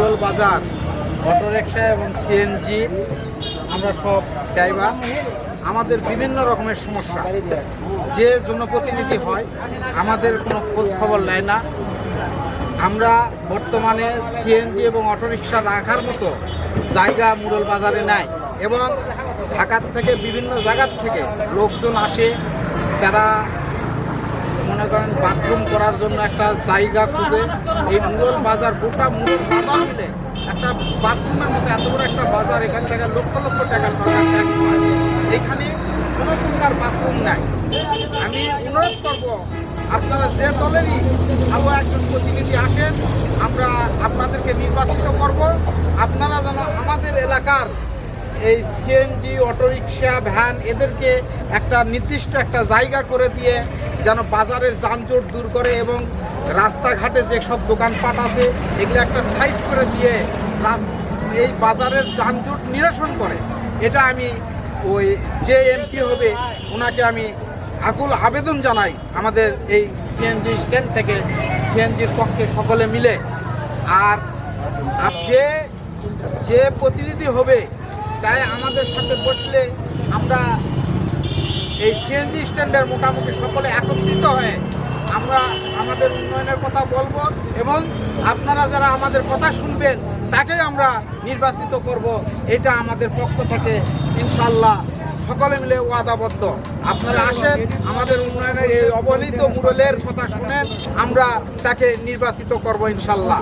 মুরল বাজার অটোরিক্সা এবং সিএনজি আমরা সব ড্রাইভার। আমাদের বিভিন্ন রকমের সমস্যা। যে জনপ্রতিনিধি হয়, আমাদের কোনো খোঁজ খবর নেয় না। আমরা বর্তমানে সিএনজি এবং অটোরিকশা রাখার মতো জায়গা মুরল বাজারে নাই এবং ঢাকার থেকে বিভিন্ন জায়গার থেকে লোকজন আসে, তারা মনে করেন বাথরুম করার জন্য একটা জায়গা খুঁজে। এই মুরল বাজার, গোটা মুরল বাজার মিলে একটা বাথরুমের মতো এত বড় একটা বাজার, এখান থেকে লক্ষ লক্ষ টাকা সরকার ট্যাক্স পায়। এখানে কোনো প্রকার বাথরুম নাই। আমি অনুরোধ করব, আপনারা যে দলেরই ভালো একজন প্রতিনিধি আসেন, আমরা আপনাদেরকে নির্বাচিত করব। আপনারা যেন আমাদের এলাকার এই সিএনজি অটোরিকশা, ভ্যান এদেরকে একটা নির্দিষ্ট একটা জায়গা করে দিয়ে যেন বাজারের যানজট দূর করে এবং রাস্তাঘাটে যে সব দোকানপাট আছে, এগুলো একটা সাইড করে দিয়ে এই বাজারের যানজট নিরসন করে। এটা আমি ওই যে এমপি হবে, ওনাকে আমি আকুল আবেদন জানাই আমাদের এই সিএনজি স্ট্যান্ড থেকে সিএনজির পক্ষে সকলে মিলে। আর যে যে প্রতিনিধি হবে তাই আমাদের সাথে বসলে আমরা এই সিএনজি স্ট্যান্ডের মোটামুটি সকলে একত্রিত হয়ে আমরা আমাদের উন্নয়নের কথা বলব এবং আপনারা যারা আমাদের কথা শুনবেন তাকে আমরা নির্বাচিত করব। এটা আমাদের পক্ষ থেকে ইনশাল্লাহ সকলে মিলে ওয়াদাবদ্ধ। আপনারা আসেন, আমাদের উন্নয়নের এই অবহেলিত মুরলের কথা শুনেন, আমরা তাকে নির্বাচিত করব ইনশাল্লাহ